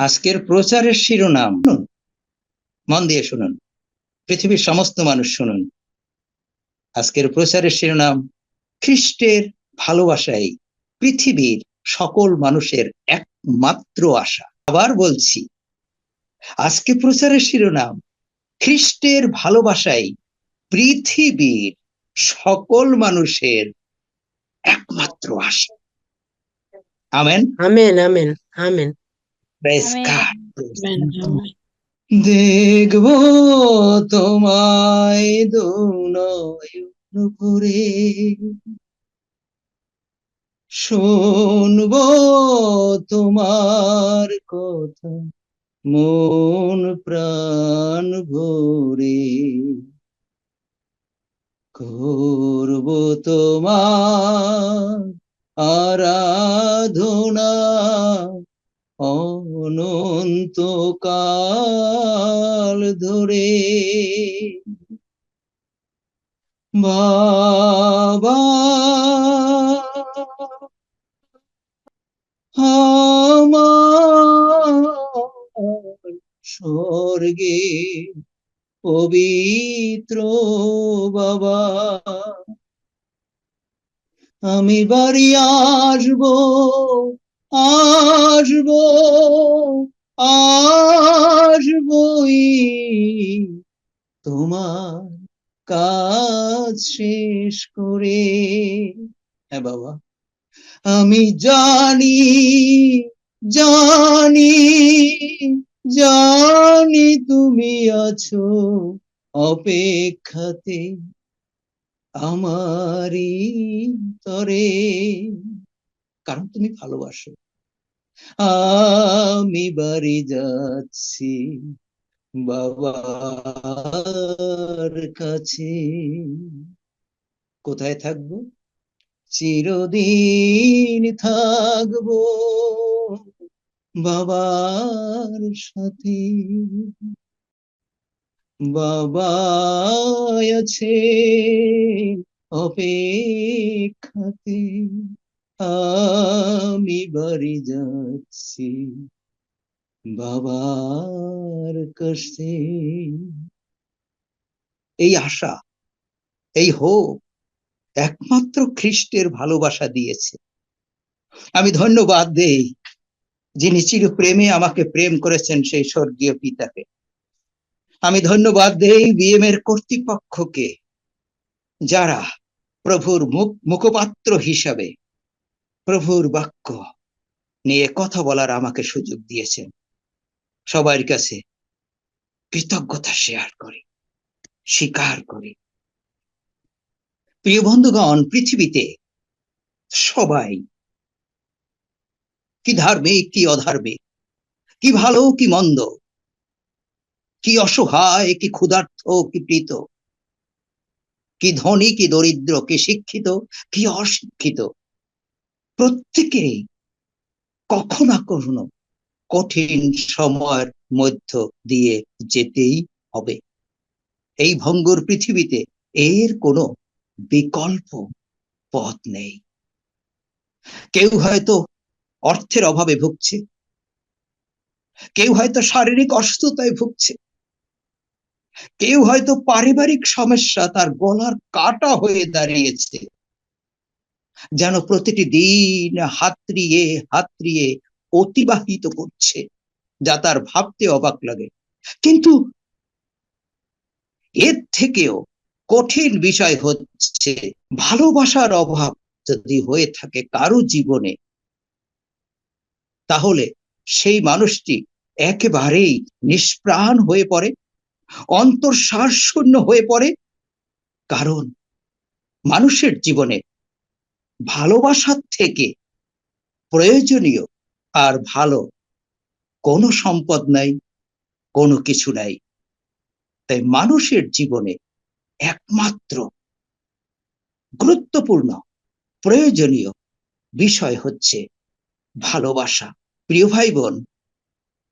আজকের প্রচারের শিরোনাম মন দিয়ে শুনুন। পৃথিবীর সমস্ত মানুষ শুনুন। আজকের প্রচারের শিরোনাম, খ্রিস্টের ভালোবাসাই পৃথিবীর সকল মানুষের একমাত্র আশা। আবার বলছি, আজকে প্রচারের শিরোনাম, খ্রিস্টের ভালোবাসাই পৃথিবীর সকল মানুষের একমাত্র আশা। Amen? Amen amen amen. Praise. God. দেখব তোমায় দুনয়ন ভরে শুনব তোমার কথা মন প্রাণ ভরে করব তোমার আরাধনা অনন্তকাল ধরে বাবা আমার স্বর্গে পবিত্র বাবা আমি বাড়ি আসব আসব আসবই তোমার কাজ শেষ করে। হ্যাঁ বাবা, আমি জানি জানি জানি তুমি আছো অপেক্ষাতে, আমারই তরে। কারণ তুমি ভালোবাসো। আমি বাড়ি যাচ্ছি বাবার কাছে। কোথায় থাকব? চিরদিন থাকব বাবার সাথে। বাবা আছে অপেক্ষাতে। আমি বাড়ি যাচ্ছি। বাবার কাছে। এই আশা, এই হোপ একমাত্র খ্রিস্টের ভালোবাসা দিয়েছে। আমি ধন্যবাদ দেই যিনি চির প্রেমে আমাকে প্রেম করেছেন সেই স্বর্গীয় পিতাকে। আমি ধন্যবাদ দেই বিএম এর কর্তৃপক্ষকে, যারা প্রভুর মুখ, মুখপাত্র হিসাবে প্রভুর বাক্য নিয়ে কথা বলার আমাকে সুযোগ দিয়েছেন। সবার কাছে কৃতজ্ঞতা শেয়ার করি, স্বীকার করি। প্রিয় বন্ধুগণ, পৃথিবীতে সবাই কি ধার্মিক, কি অধার্মিক, কি ভালো, কি মন্দ, কি অসহায়, কি ক্ষুধার্থ, কি প্রীত, কি ধনী, কি দরিদ্র, কি শিক্ষিত, কি অশিক্ষিত প্রত্যেকেরই কখনো কখনো কঠিন সময়ের মধ্য দিয়ে যেতেই হবে। এই ভঙ্গুর পৃথিবীতে এর কোনো বিকল্প পথ নেই। কেউ হয়তো অর্থের অভাবে ভুগছে। কেউ হয়তো শারীরিক অসুস্থতায় ভুগছে। কেউ হয়তো পারিবারিক সমস্যা তার গলার কাটা হয়ে দাঁড়িয়েছে। যেন প্রতিটি দিন হাতড়িয়ে হাতড়িয়ে অতিবাহিত করছে, যা তার ভাবতে অবাক লাগে। কিন্তু এর থেকেও কঠিন বিষয় হচ্ছে ভালোবাসার অভাব যদি হয়ে থাকে কারও জীবনে, তাহলে সেই মানুষটি একেবারেই নিষ্প্রাণ হয়ে পড়ে অন্তর শূন্য হয়ে পড়ে। কারণ মানুষের জীবনে ভালোবাসার থেকে প্রয়োজনীয় আর ভালো কোনো সম্পদ নাই, কোনো কিছু নাই। তাই মানুষের জীবনে একমাত্র গুরুত্বপূর্ণ, প্রয়োজনীয় বিষয় হচ্ছে ভালোবাসা। প্রিয় ভাই বোন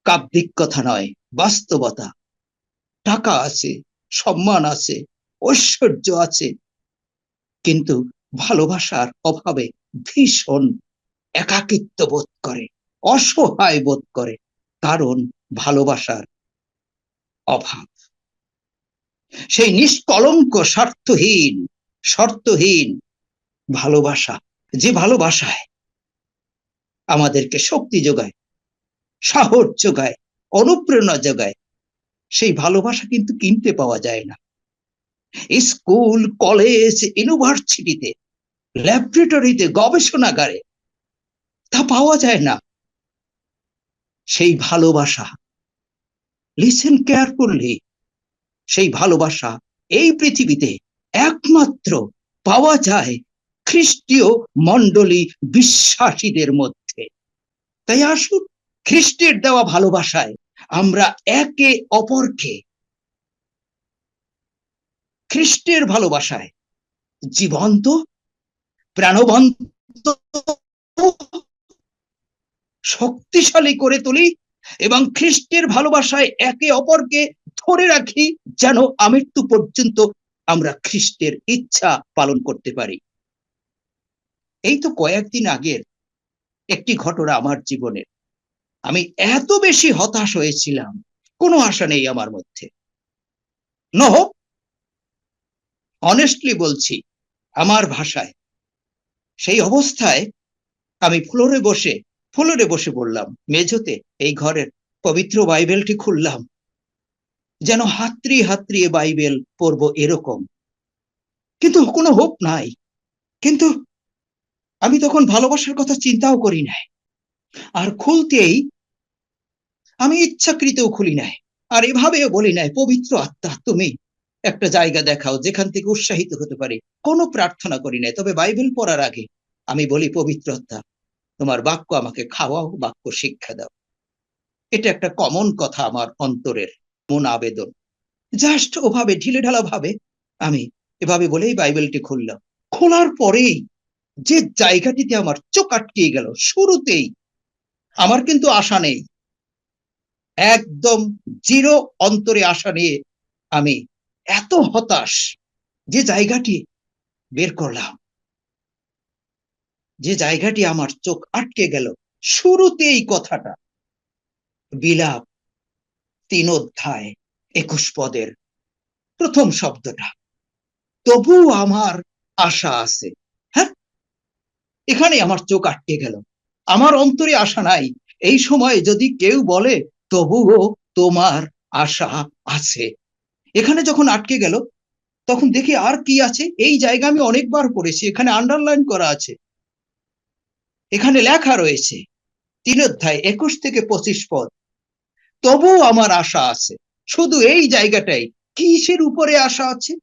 কাব্যিক কথা নয়, বাস্তবতা। টাকা আছে, সম্মান আছে, ঐশ্বর্য আছে, কিন্তু ভালোবাসার অভাবে ভীষণ একাকিত্ব বোধ করে, অসহায় বোধ করে, কারণ ভালোবাসার অভাব। সেই নিষ্কলঙ্ক, স্বার্থহীন, শর্তহীন ভালোবাসা, যে ভালোবাসায় আমাদেরকে শক্তি যোগায়, সাহস যোগায়, অনুপ্রেরণা যোগায়, সেই ভালোবাসা কিন্তু কিনতে পাওয়া যায় না। স্কুল, কলেজ, ইউনিভার্সিটিতে ল্যাবরেটরিতে গবেষণাগারে। তা পাওয়া যায় না। সেই ভালোবাসা। লিসেন কেয়ারফুলি সেই ভালোবাসা এই পৃথিবীতে একমাত্র পাওয়া যায় খ্রিস্টীয় মণ্ডলী বিশ্বাসীদের মধ্যে। তাই আসুন খ্রিস্টের দেওয়া ভালোবাসায় আমরা একে অপরকে খ্রিস্টের ভালোবাসায় জীবন্ত প্রাণবন্ত শক্তিশালী করে তুলি এবং খ্রিস্টের ভালোবাসায় একে অপরকে ধরে রাখি যেন আমৃত্যু পর্যন্ত আমরা খ্রিস্টের ইচ্ছা পালন করতে পারি। এই তো কয়েকদিন আগের একটি ঘটনা আমার জীবনের। আমি এত বেশি হতাশ হয়েছিলাম, কোনো আশা নেই আমার মধ্যে। নহ অনেস্টলি বলছি, আমার ভাষায় সেই অবস্থায় আমি ফ্লোরে বসে ফ্লোরে বসে বললাম মেঝোতে, এই ঘরের পবিত্র বাইবেলটি খুললাম। যেন হাতড়ি হাতড়িয়ে বাইবেল পড়ব এরকম। কিন্তু কোনো হোপ নাই। কিন্তু আমি তখন ভালোবাসার কথা চিন্তাও করি নাই। আর খুলতেই আমি ইচ্ছাকৃতও খুলি নাই। আর এভাবেও বলি নাই, পবিত্র আত্মা, তুমি একটা জায়গা দেখাও যেখান থেকে উৎসাহিত হতে পারে। কোনো প্রার্থনা করি নাই, তবে বাইবেল পড়ার আগে আমি বলি, পবিত্র আত্মা, তোমার বাক্য আমাকে খাওয়াও, বাক্য শিক্ষা দাও। এটা একটা কমন কথা আমার অন্তরের মন আবেদন। জাস্ট ওভাবে ঢিলে ঢালা ভাবে আমি এভাবে বলেই বাইবেলটি খুললাম। খোলার পরেই যে জায়গাটিতে আমার চোখ আটকে গেল, শুরুতেই আমার কিন্তু আশা নেই। একদম জিরো অন্তরে আশা নিয়ে আমি এত হতাশ যে জায়গাটি বের করলাম। যে জায়গাটি আমার চোখ আটকে গেল, শুরুতেই কথাটা। বিলাপ তিন অধ্যায় একুশ পদের প্রথম শব্দটা। তবু আমার আশা আছে হ্যাঁ? এখানে আমার চোখ আটকে গেল। আমার অন্তরে আশা নাই। এই সময় যদি কেউ বলে, তবুও তোমার আশা আছে। এখানে যখন আটকে গেল, তখন দেখি আর কি আছে? এই জায়গা আমি অনেকবার পড়েছি এখানে আন্ডারলাইন করা আছে। এখানে লেখা রয়েছে, তিন অধ্যায়, একুশ থেকে পঁচিশ পদ। তবু আমার আশা আছে, শুধু এই জায়গাটাই। কিসের উপরে আশা আছে?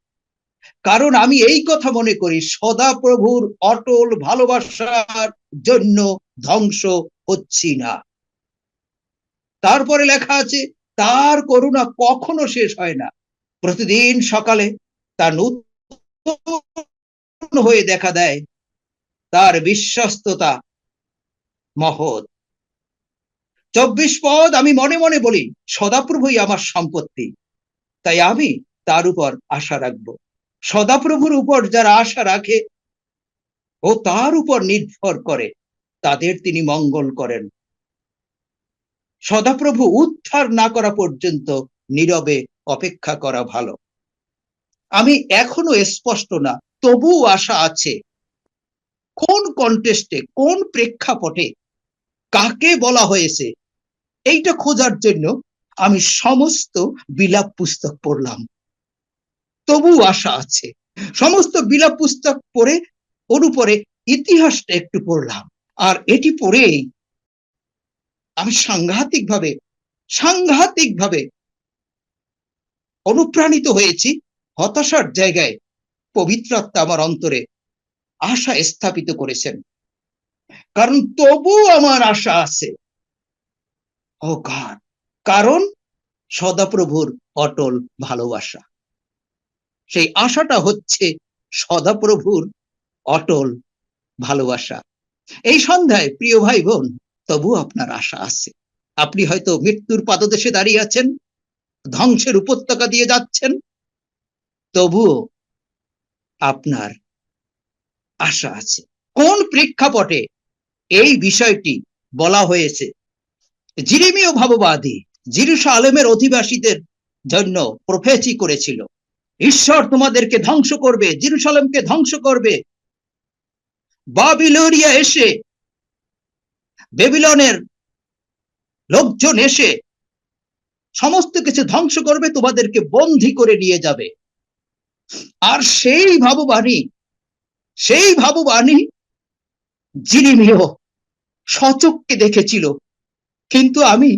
কারণ আমি এই কথা মনে করি সদা প্রভুর অটল ভালোবাসার জন্য ধ্বংস হচ্ছি না। তারপরে লেখা আছে, তার করুণা কখনো শেষ হয় না। প্রতিদিন সকালে তার নতুন হয়ে দেখা দেয় তার বিশ্বস্ততা মহৎ। চব্বিশ পদ আমি মনে মনে বলি, সদাপ্রভুই আমার সম্পত্তি। তাই আমি তার উপর আশা রাখব। সদাপ্রভুর উপর যারা আশা রাখে ও তার উপর নির্ভর করে, তাদের তিনি মঙ্গল করেন। সদাপ্রভু উদ্ধার না করা পর্যন্ত নীরবে অপেক্ষা করা ভালো। আমি এখনও স্পষ্ট না তবু আশা আছে। কোন কন্টেস্টে কোন প্রেক্ষাপটে কাকে বলা হয়েছে, এইটা খোঁজার জন্য আমি সমস্ত বিলাপ পুস্তক পড়লাম। তবু আশা আছে। সমস্ত বিলাপ পুস্তক পড়ে ওর উপরে ইতিহাসটা একটু পড়লাম। আর এটি পড়েই আমি সাংঘাতিক ভাবে সাংঘাতিক ভাবে অনুপ্রাণিত হয়েছি, হতাশার জায়গায় পবিত্রাত্মা আমার অন্তরে আশা স্থাপিত করেছেন। কারণ তবু আমার আশা আছে। ও গান কারণ সদাপ্রভুর অটল ভালোবাসা। সেই আশাটা হচ্ছে সদাপ্রভুর অটল ভালোবাসা। এই সন্ধ্যায়, প্রিয় ভাই বোন তবু আপনার আশা আছে। আপনি হয়তো মৃত্যুর পাদদেশে দাঁড়িয়ে আছেন ধ্বংসের উপত্যকা দিয়ে যাচ্ছেন। তবুও আপনার আশা আছে। কোন প্রেক্ষাপটে এই বিষয়টি বলা হয়েছে? জিরিমীয় ভাববাদী জিরুসালেমের অধিবাসীদের জন্য প্রফেচি করেছিল। ঈশ্বর তোমাদেরকে ধ্বংস করবে, জিরুসালেমকে ধ্বংস করবে। বাবিলোরিয়া এসে, বেবিলনের লোকজন এসে সমস্ত কিছু ধ্বংস করবে, তোমাদেরকে বন্দি করে নিয়ে যাবে। আর সেই ভাববাণী সেই ভাববাণী জিরিমিও সচককে দেখেছিল, কিন্তু আমি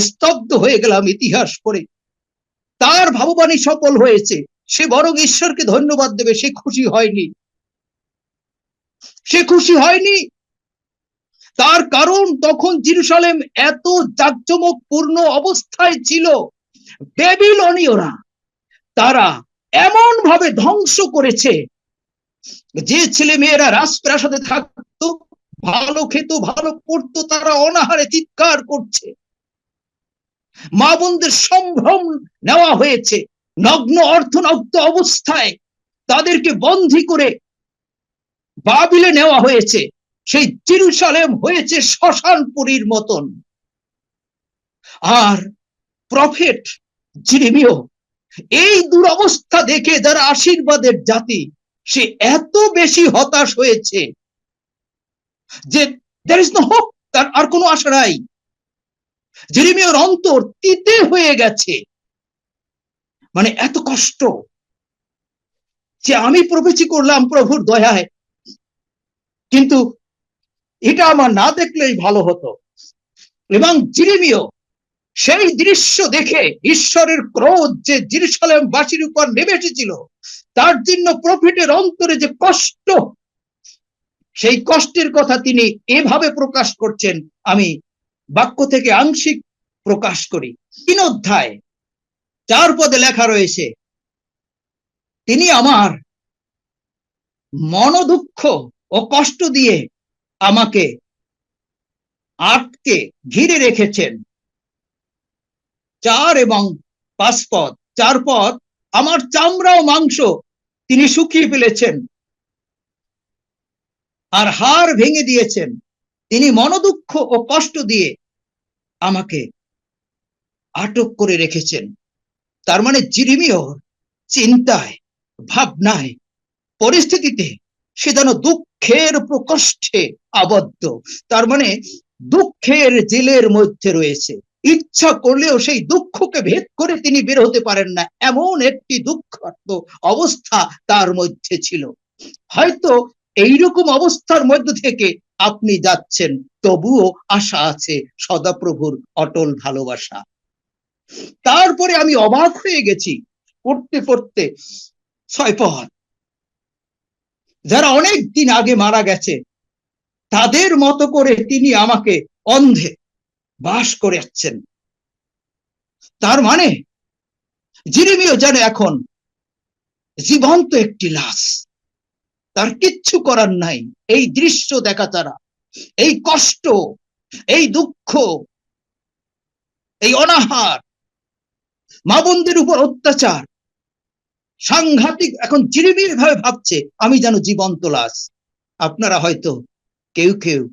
স্তব্ধ হয়ে গেলাম ইতিহাস পড়ে। তার ভাববাণী সফল হয়েছে। সে বরং ঈশ্বরকে ধন্যবাদ দেবে, সে খুশি হয়নি। সে খুশি হয়নি তার কারণ তখন জিরুসালেম এত জাকজমক পূর্ণ অবস্থায় ছিল, বেবিলনীয়রা। তারা এমন ভাবে ধ্বংস করেছে যে ছেলে মেয়েরা রাজপ্রাসাদে থাকতো, ভালো খেত, ভালো পড়তো, তারা অনাহারে চিৎকার করছে। মা বোনদের সম্ভ্রম নেওয়া হয়েছে, নগ্ন অর্থনগ্ন অবস্থায় তাদেরকে বন্দী করে বাবিলে নেওয়া হয়েছে। সেই জিরুসালেম হয়েছে শ্মশানপুরীর মতন। আর প্রফেট জিরিমিও এই দুরবস্থা দেখে যারা আশীর্বাদের জাতি, সে এত বেশি হতাশ হয়েছে যে দের ইজ নো হোপ তার আর কোনো আশা নাই। জেরিমিয়ার অন্তর তিতে হয়ে গেছে। মানে এত কষ্ট যে আমি প্রবেশি করলাম প্রভুর দয়ায়। কিন্তু এটা আমার না দেখলেই ভালো হতো। এবং জিরিমিও সেই দৃশ্য দেখে ঈশ্বরের ক্রোধ যে জিরুসালেম বাসীর উপর নেমে এসেছিল, তার জন্য প্রফিটের অন্তরে যে কষ্ট, সেই কষ্টের কথা তিনি এভাবে প্রকাশ করছেন, আমি বাক্য থেকে আংশিক প্রকাশ করি। তিন অধ্যায়, চার পদে লেখা রয়েছে, তিনি আমার মনোদুঃখ ও কষ্ট দিয়ে আমাকে আটকে ঘিরে রেখেছেন। চার এবং পাঁচ পদ। চার পদ, আমার চামড়া ও মাংস তিনি শুকিয়ে ফেলেছেন আর হাড় ভেঙে দিয়েছেন। তিনি মনোদুঃখ ও কষ্ট দিয়ে আমাকে আটক করে রেখেছেন। তার মানে জিরিমিও চিন্তায়, ভাবনায়, পরিস্থিতিতে সে যেন দুঃখের প্রকোষ্ঠে আবদ্ধ। তার মানে দুঃখের জেলের মধ্যে রয়েছে। ইচ্ছা করলেও সেই দুঃখকে ভেদ করে তিনি বের হতে পারেন না। এমন একটি দুঃখার্থ অবস্থা তার মধ্যে ছিল। হয়তো এইরকম অবস্থার মধ্য থেকে আপনি যাচ্ছেন, তবুও আশা আছে সদাপ্রভুর অটল ভালোবাসা। তারপরে আমি অবাক হয়ে গেছি, পড়তে পড়তে, ছয় পথ যারা অনেক দিন আগে মারা গেছে, তাদের মতো করে তিনি আমাকে অন্ধে বাস করে যাচ্ছেন তার মানে জিরিমিও যেন এখন জীবন্ত একটি লাশ। তার কিচ্ছু করার নাই। এই দৃশ্য দেখা তারা, এই কষ্ট, এই দুঃখ, এই অনাহার, মা বোনদের উপর অত্যাচার সাংঘাতিক, এখন জিরিমির ভাবে ভাবছে, আমি যেন জীবন্ত লাশ। আপনারা হয়তো, কেউ কেউ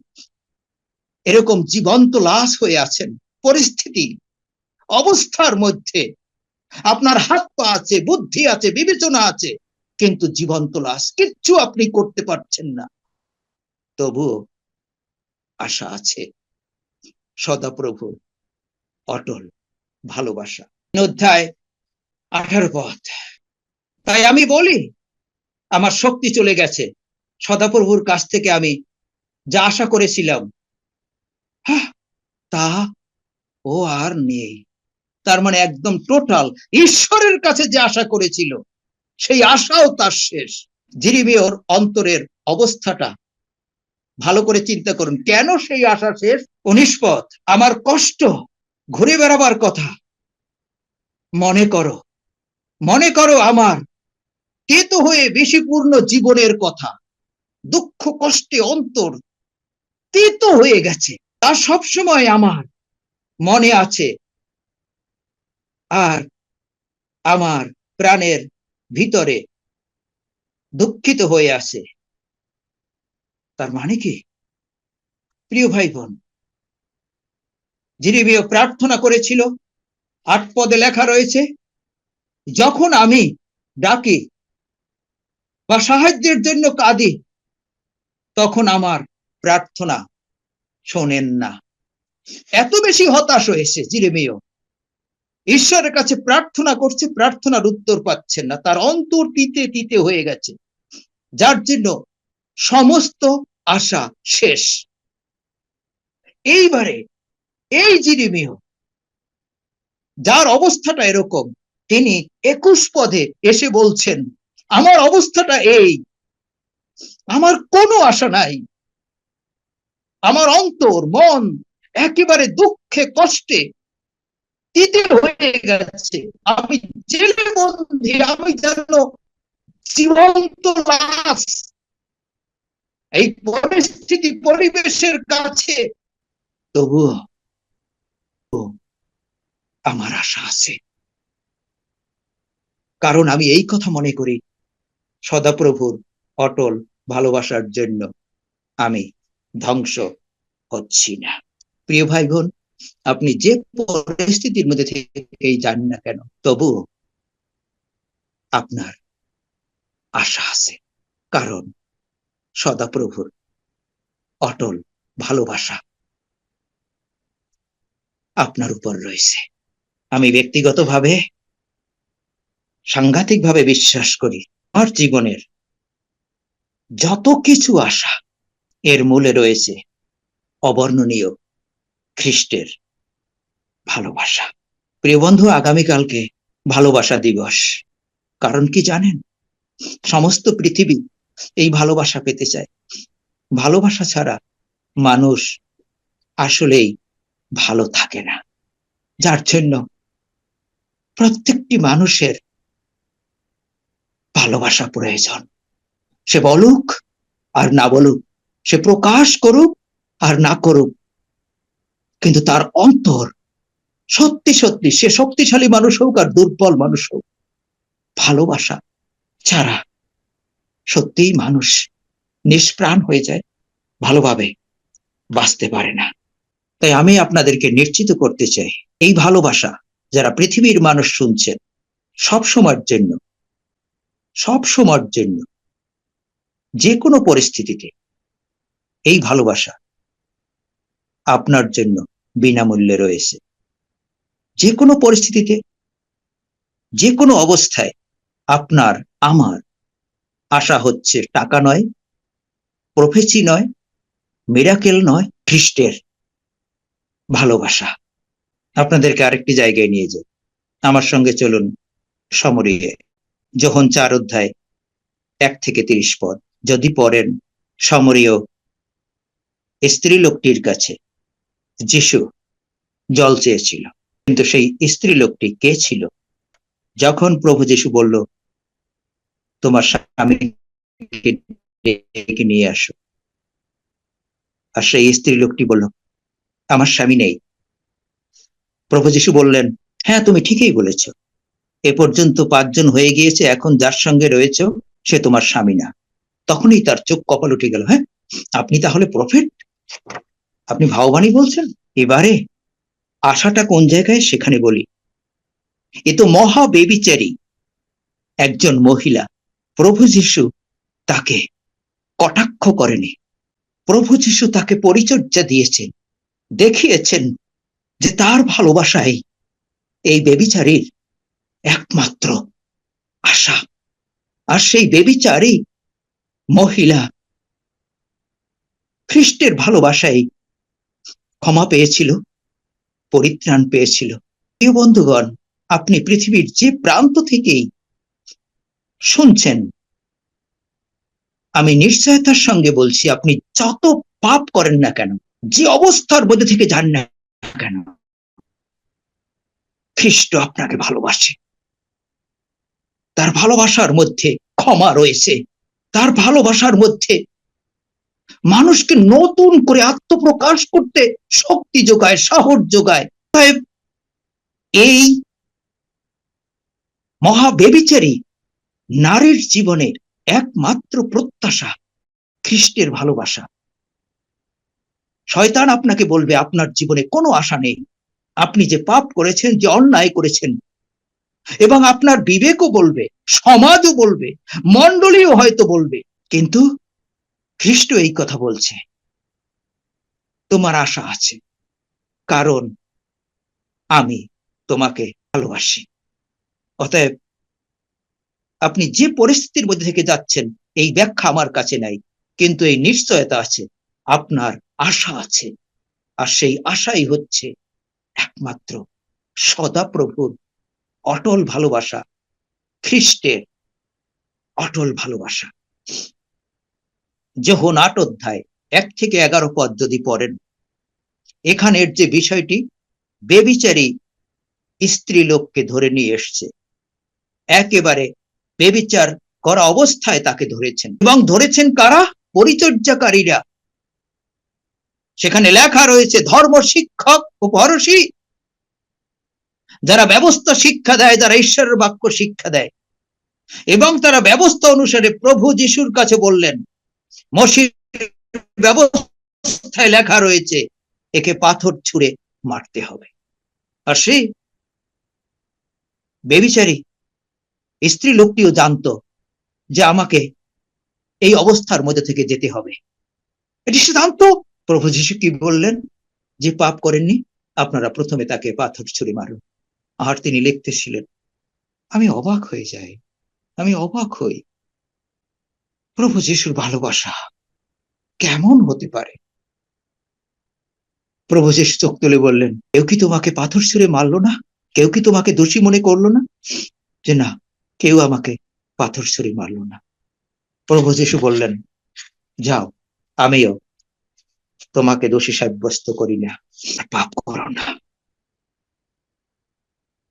এরকম জীবন্ত লাশ হয়ে আছেন। পরিস্থিতি, অবস্থার মধ্যে আপনার হাত পা আছে, বুদ্ধি আছে, বিবেচনা আছে, কিন্তু জীবন্ত লাশ কিচ্ছু আপনি করতে পারছেন না। তবুও আশা আছে। সদাপ্রভু, অটল, ভালোবাসা। অধ্যায় আঠারো পথ। তাই আমি বলি, আমার শক্তি চলে গেছে। সদাপ্রভুর কাছ থেকে আমি যা আশা করেছিলাম তা ও আর নেই। তার মানে একদম টোটাল ঈশ্বরের কাছে যে আশা করেছিল, সেই আশাও তার শেষ। জিরিমিওর অন্তরের অবস্থাটা ভালো করে চিন্তা করুন, কেন সেই আশা শেষ? উনিশ আমার কষ্ট ঘুরে বেড়াবার কথা। মনে করো মনে করো আমার কেত হয়ে বেশি পূর্ণ জীবনের কথা, দুঃখ, কষ্টে অন্তর তেত হয়ে গেছে, তা সবসময় আমার মনে আছে। আর আমার প্রাণের ভিতরে দুঃখিত হয়ে আছে। তার মানে কি? প্রিয় ভাই বোন জিরিমিয় প্রার্থনা করেছিল আট পদে লেখা রয়েছে, যখন আমি ডাকি বা সাহায্যের জন্য কাঁদি, তখন আমার প্রার্থনা শোনেন না। এত বেশি হতাশ হয়েছে জিরেমিও ঈশ্বরের কাছে প্রার্থনা করছে, প্রার্থনার উত্তর পাচ্ছেন না। তার অন্তর তিতে তিতে হয়ে গেছে। যার জন্য সমস্ত আশা শেষ। এইবারে এই জিরিমিও যার অবস্থাটা এরকম, তিনি একুশ পদে এসে বলছেন আমার অবস্থাটা এই। আমার কোনো আশা নাই। আমার অন্তর, মন একেবারে দুঃখে, কষ্টে তিতে হয়ে গেছে। আমি জেলে বন্দি, আমি যেন জীবন্ত এই পরিস্থিতি, পরিবেশের কাছে তবুও আমার আশা আছে। কারণ আমি এই কথা মনে করি সদাপ্রভুর অটল ভালোবাসার জন্য আমি ধ্বংস হচ্ছি না। প্রিয় ভাই বোন আপনি যে পরিস্থিতির মধ্যে থেকেই যান না কেন, তবু আপনার আশা আছে। কারণ সদাপ্রভুর অটল ভালোবাসা আপনার উপর রয়েছে। আমি ব্যক্তিগতভাবে সাংঘাতিকভাবে বিশ্বাস করি আমার জীবনের যত কিছু আশা, এর মূলে রয়েছে অবর্ণনীয় খ্রিস্টের ভালোবাসা। প্রিয় বন্ধু, আগামীকালকে ভালোবাসা দিবস। কারণ কি জানেন? সমস্ত পৃথিবী এই ভালোবাসা পেতে চায়। ভালোবাসা ছাড়া মানুষ আসলেই ভালো থাকে না। যার জন্য প্রত্যেকটি মানুষের ভালোবাসা প্রয়োজন। সে বলুক আর না বলুক, সে প্রকাশ করুক আর না করুক। কিন্তু তার অন্তর সত্যি সত্যি, সে শক্তিশালী মানুষ হোক আর দুর্বল মানুষ হোক, ভালোবাসা ছাড়া সত্যিই মানুষ নিষ্প্রাণ হয়ে যায়, ভালোভাবে বাঁচতে পারে না। তাই আমি আপনাদেরকে নিশ্চিত করতে চাই, এই ভালোবাসা যারা পৃথিবীর মানুষ শুনছেন সব সময়ের জন্য সব সময়ের জন্য। যে কোনো পরিস্থিতিতে এই ভালোবাসা আপনার জন্য বিনামূল্যে রয়েছে। যে কোনো পরিস্থিতিতে যে কোনো অবস্থায় আপনার, আমার আশা হচ্ছে টাকা নয়, প্রফেসি নয়, মিরাকেল নয়, খ্রিস্টের ভালোবাসা। আপনাদেরকে আরেকটি জায়গায় নিয়ে যাই। আমার সঙ্গে চলুন সমরিয়ে। যখন চার অধ্যায় এক থেকে তিরিশ পদ, যদি পড়েন সমরীয় স্ত্রী লোকটির কাছে, যিশু জল চেয়েছিল। কিন্তু সেই স্ত্রী লোকটি কে ছিল? যখন প্রভু যিশু বলল, তোমার স্বামী নিয়ে আসো। আর সেই স্ত্রী লোকটি বলল, আমার স্বামী নেই। প্রভু যিশু বললেন হ্যাঁ তুমি ঠিকই বলেছ। এ পর্যন্ত পাঁচজন হয়ে গিয়েছে, এখন যার সঙ্গে রয়েছ সে তোমার স্বামী না। তখনই তার চোখ কপাল উঠে গেল হ্যাঁ? আপনি তাহলে প্রফেট আপনি ভাওবাণী বলছেন? এবারে আশাটা কোন জায়গায়? সেখানে বলি। এ তো মহা বেবিচারী একজন মহিলা। প্রভু যিশু তাকে কটাক্ষ করেনি। প্রভু যিশু তাকে পরিচর্যা দিয়েছেন, দেখিয়েছেন যে তার ভালোবাসায় এই বেবিচারীর একমাত্র আশা। আর সেই বেবিচারী মহিলা খ্রিস্টের ভালোবাসায় ক্ষমা পেয়েছিল, পরিত্রাণ পেয়েছিল। প্রিয় বন্ধুগণ, আপনি পৃথিবীর যে প্রান্ত থেকেই শুনছেন, আমি নিশ্চয়তার সঙ্গে বলছি, আপনি যত পাপ করেন না কেন, যে অবস্থার মধ্যে থেকে যান না কেন, খ্রিস্ট আপনাকে ভালোবাসে। তার ভালোবাসার মধ্যে ক্ষমা রয়েছে। তার ভালোবাসার মধ্যে মানুষকে নতুন করে আত্মপ্রকাশ করতে শক্তি যোগায়, সাহস যোগায়। এই মহাবেবিচারী নারীর জীবনে একমাত্র প্রত্যাশা খ্রিস্টের ভালোবাসা। শয়তান আপনাকে বলবে, আপনার জীবনে কোনো আশা নেই। আপনি যে পাপ করেছেন, যে অন্যায় করেছেন এবং আপনার বিবেকও বলবে, সমাজও বলবে, মণ্ডলীও হয়তো বলবে, কিন্তু খ্রিস্ট এই কথা বলছে। তোমার আশা আছে, কারণ আমি তোমাকে ভালোবাসি। অতএব আপনি যে পরিস্থিতির মধ্যে থেকে যাচ্ছেন, এই ব্যাখ্যা আমার কাছে নাই, কিন্তু এই নিশ্চয়তা আছে, আপনার আশা আছে। আর সেই আশাই হচ্ছে একমাত্র সদাপ্রভুর অটল ভালোবাসা, খ্রিস্টের অটল ভালোবাসা। যখন আট অধ্যায় এক থেকে এগারো পদ যদি পড়েন, এখানের যে বিষয়টি বেবিচারী স্ত্রী লোককে ধরে নিয়ে এসছে, একেবারে বেবিচার করা অবস্থায় তাকে ধরেছেন। এবং ধরেছেন কারা? পরিচর্যাকারীরা। সেখানে লেখা রয়েছে ধর্ম শিক্ষক ও পরশী যারা ব্যবস্থা শিক্ষা দেয়, যারা ঈশ্বরের বাক্য শিক্ষা দেয়। এবং তারা ব্যবস্থা অনুসারে প্রভু যিশুর কাছে বললেন ব্যবস্থায় লেখা রয়েছে, একে পাথর ছুঁড়ে মারতে হবে। আর সে বেবিচারী স্ত্রী লোকটিও জানতো যে আমাকে এই অবস্থার মধ্যে থেকে যেতে হবে। এটি সে জানতো প্রভু যিশু কি বললেন? যে পাপ করেননি, আপনারা প্রথমে তাকে পাথর ছুঁড়ে মারুন। আর তিনি লিখতেছিলেন আমি অবাক হয়ে যাই, আমি অবাক হই। প্রভু যিশুর ভালোবাসা কেমন হতে পারে? প্রভু যিশু চোখ তুলে বললেন, কেউ কি তোমাকে পাথর ছুঁড়ে মারলো না? কেউ কি তোমাকে দোষী মনে করল না? যে না, কেউ আমাকে পাথর ছুঁড়ে মারলো না। প্রভু যিশু বললেন, যাও, আমিও তোমাকে দোষী সাব্যস্ত করি না পাপ করো না।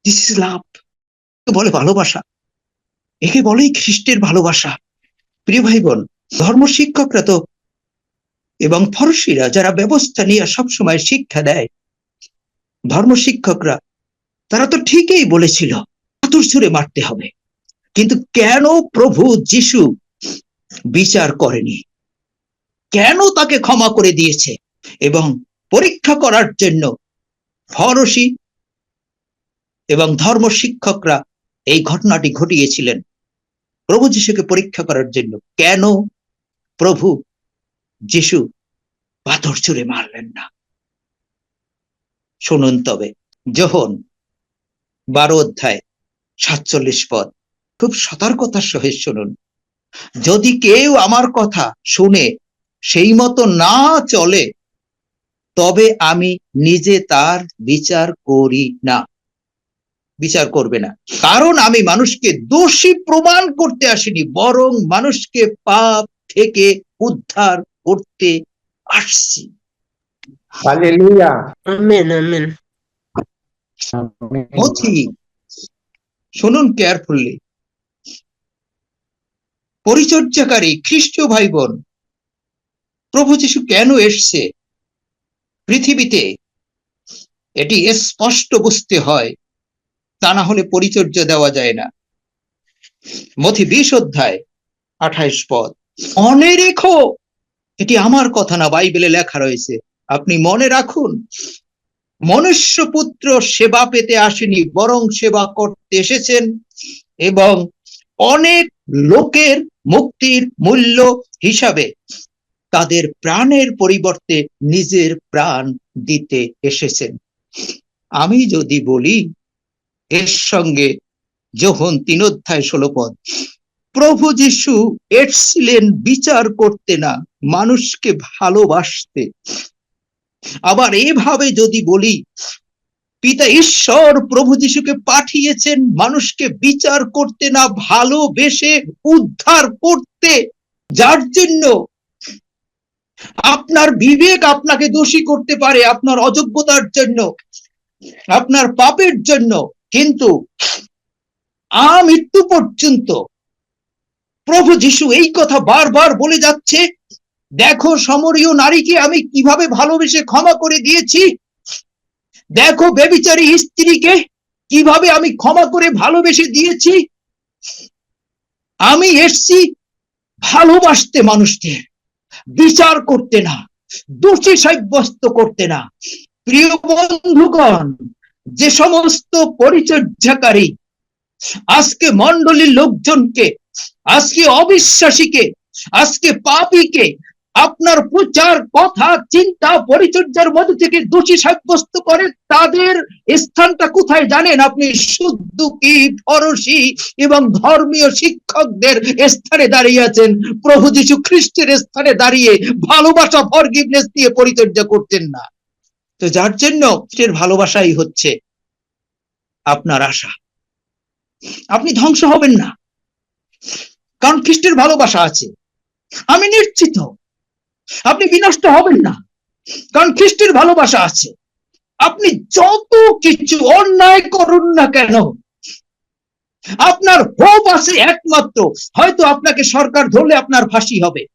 দিস ইজ লাভ বলে ভালোবাসা। একে বলেই খ্রিস্টের ভালোবাসা। প্রিয় ভাই বোন ধর্ম শিক্ষকরা তো এবং ফরসিরা যারা ব্যবস্থা নিয়ে সবসময় শিক্ষা দেয় ধর্ম শিক্ষকরা তারা তো ঠিকই বলেছিল পাথর ছুঁড়ে মারতে হবে। কিন্তু কেন প্রভু যিশু বিচার করেনি? কেন তাকে ক্ষমা করে দিয়েছে? এবং পরীক্ষা করার জন্য ফরসি এবং ধর্ম শিক্ষকরা এই ঘটনাটি ঘটিয়েছিলেন। প্রভু যিশুকে পরীক্ষা করার জন্য। কেন? প্রভু যিশু পাথর ছুঁড়ে মারলেন না। শুনুন তবে যখন বারো অধ্যায় সাতচল্লিশ পদ। খুব সতর্কতার সহিত শুনুন। যদি কেউ আমার কথা শুনে সেই মতো না চলে, তবে আমি নিজে তার বিচার করি না। বিচার করবে না। কারণ আমি মানুষকে দোষী প্রমাণ করতে আসিনি বরং মানুষকে পাপ থেকে উদ্ধার করতে আসছি। শুনুন কেয়ারফুললি পরিচর্যাকারী খ্রিস্টীয় ভাই বোন প্রভু যিশু কেন এসছে? পৃথিবীতে এটি স্পষ্ট বুঝতে হয়। তা না হলে পরিচর্যা দেওয়া যায় না। মথি বিশ অধ্যায়, আঠাইশ পদ। মনে রেখো, এটি আমার কথা না, বাইবেলে লেখা রয়েছে। আপনি মনে রাখুন, মনুষ্য পুত্র সেবা পেতে আসেনি, বরং সেবা করতে এসেছেন এবং অনেক লোকের মুক্তির মূল্য হিসাবে তাদের প্রাণের পরিবর্তে নিজের প্রাণ দিতে এসেছেন। আমি যদি বলি এর সঙ্গে যখন তিন অধ্যায় ষোলো পদ, প্রভু যিশু এসছিলেন বিচার করতে না, মানুষকে ভালোবাসতে। আবার এভাবে যদি বলি, পিতা ঈশ্বর প্রভু যিশুকে পাঠিয়েছেন, মানুষকে বিচার করতে না, ভালোবেসে উদ্ধার করতে, যার জন্য আপনার বিবেক আপনাকে দোষী করতে পারে, আপনার অযোগ্যতার জন্য, আপনার পাপের জন্য কিন্তু আমৃত্যু পর্যন্ত প্রভু যিশু এই কথা বারবার বলে যাচ্ছে, দেখো সমরীয় নারীকে আমি কীভাবে ভালোবেসে ক্ষমা করে দিয়েছি? দেখো বেবিচারী স্ত্রীকে কীভাবে আমি ক্ষমা করে ভালোবেসে দিয়েছি? আমি এসছি ভালোবাসতে মানুষকে, বিচার করতে না, দোষী সাব্যস্ত করতে না। প্রিয় বন্ধুগণ যে সমস্ত পরিচর্যাকারী, আজকে মন্ডলীর লোকজনকে, আজকে অবিশ্বাসীকে, আজকে পাপীকে আপনার প্রচার, কথা, চিন্তা, পরিচর্যার মধ্যে থেকে দোষী সাব্যস্ত করে, তাদের স্থানটা কোথায় জানেন আপনি? ফরসি এবং ধর্মীয় শিক্ষকদের স্থানে দাঁড়িয়ে আছেন? প্রভু যীশু খ্রিস্টের স্থানে দাঁড়িয়ে ভালোবাসা ফরগিভনেস দিয়ে পরিচর্যা করতেন না। তো যার জন্য খ্রিস্টের ভালোবাসাই হচ্ছে আপনার আশা। আপনি ধ্বংস হবেন না। কারণ খ্রিস্টের ভালোবাসা আছে। আমি নিশ্চিত। আপনি বিনষ্ট হবেন না। কারণ খ্রিস্টের ভালোবাসা আছে। আপনি যত কিছু অন্যায় করুন না কেন, আপনার হোপ আছে একমাত্র। হয়তো আপনাকে সরকার ধরলে আপনার ফাঁসি হবে।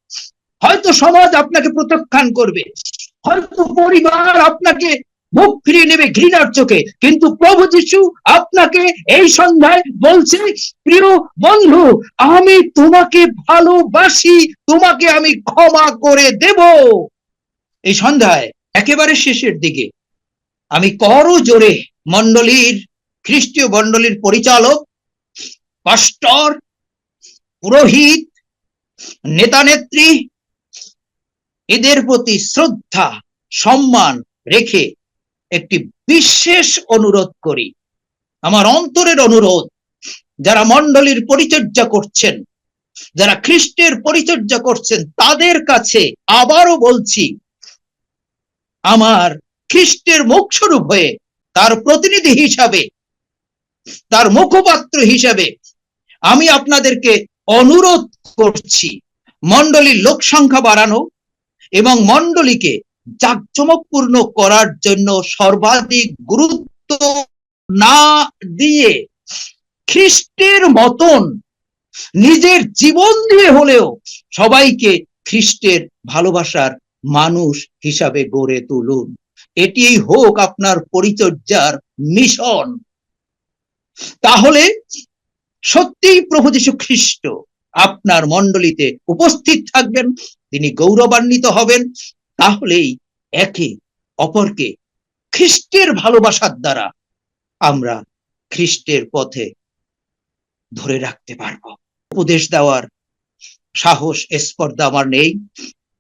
হয়তো সমাজ আপনাকে প্রত্যাখ্যান করবে। হয়তো পরিবার আপনাকে মুখ ফিরিয়ে নেবে ঘৃণার চোখে। কিন্তু প্রভু যিশু আপনাকে এই সন্ধ্যায় বলছে, প্রিয় বন্ধু, আমি তোমাকে ভালোবাসি, তোমাকে আমি ক্ষমা করে দেব। এই সন্ধ্যায়, একেবারে শেষের দিকে, আমি করো জোরে মন্ডলীর খ্রিস্টীয় মন্ডলীর পরিচালক, পাস্টর, পুরোহিত নেতা নেত্রী এদের প্রতি শ্রদ্ধা, সম্মান রেখে একটি বিশেষ অনুরোধ করি। আমার অন্তরের অনুরোধ, যারা মন্ডলীর পরিচর্যা করছেন, যারা খ্রিস্টের পরিচর্যা করছেন, তাদের কাছে আবারও বলছি, আমার খ্রিস্টের মুখস্বরূপ হয়ে, তার প্রতিনিধি হিসাবে, তার মুখপাত্র হিসাবে আমি আপনাদেরকে অনুরোধ করছি মন্ডলীর লোক সংখ্যা বাড়ানো এবং মন্ডলীকে জাঁকজমকপূর্ণ করার জন্য সর্বাধিক গুরুত্ব না দিয়ে খ্রিস্টের মতন নিজের জীবন দিয়ে হলেও সবাইকে খ্রিস্টের ভালোবাসার মানুষ হিসাবে গড়ে তুলুন। এটিই হোক আপনার পরিচর্যার মিশন। তাহলে সত্যিই প্রভু যীশু খ্রিস্ট আপনার মণ্ডলীতে উপস্থিত থাকবেন, তিনি গৌরবান্বিত হবেন। তাহলেই একে অপরকে খ্রিস্টের ভালোবাসার দ্বারা আমরা খ্রিস্টের পথে ধরে রাখতে পারব। উপদেশ দেওয়ার সাহস, স্পর্ধা আমার নেই।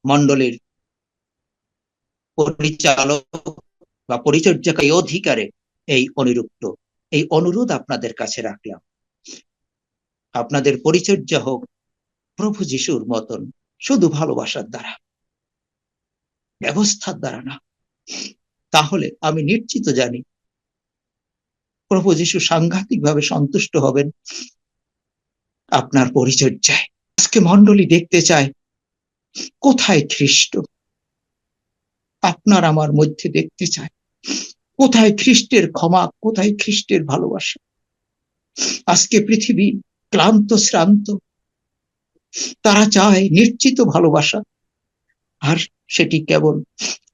মন্ডলীর পরিচালক বা পরিচর্যাকারী অধিকারে এই অনিরুক্ত, এই অনুরোধ আপনাদের কাছে রাখলাম। আপনাদের পরিচর্যা হোক, প্রভু যিশুর মতন, শুধু ভালোবাসার দ্বারা, ব্যবস্থার দ্বারা না। তাহলে আমি নিশ্চিত জানি, প্রভু যিশু সাংঘাতিক ভাবে সন্তুষ্ট হবেন আপনার পরিচর্যায়। আজকে মন্ডলী দেখতে চায় কোথায় খ্রিস্ট? আপনার আমার মধ্যে দেখতে চায় কোথায় খ্রিস্টের ক্ষমা, কোথায় খ্রিস্টের ভালোবাসা? আজকে পৃথিবী ক্লান্ত, শ্রান্ত। তারা চায় নিশ্চিত ভালোবাসা। আর সেটি কেবল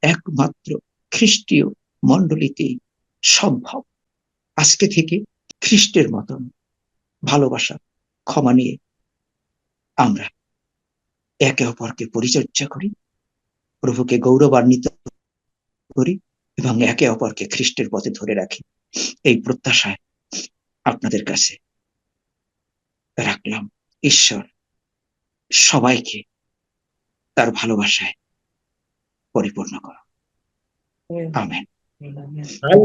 একমাত্র খ্রিস্টীয় মণ্ডলীতেই সম্ভব। আজকে থেকে খ্রিস্টের মতন ভালোবাসা ক্ষমা নিয়ে আমরা একে অপরকে পরিচর্যা করি, প্রভুকে গৌরবান্বিত করি এবং একে অপরকে খ্রিস্টের পথে ধরে রাখি। এই প্রত্যাশায় আপনাদের কাছে রাখলাম। ঈশ্বর সবাইকে তার ভালোবাসায় পরিপূর্ণ করো। আমেন।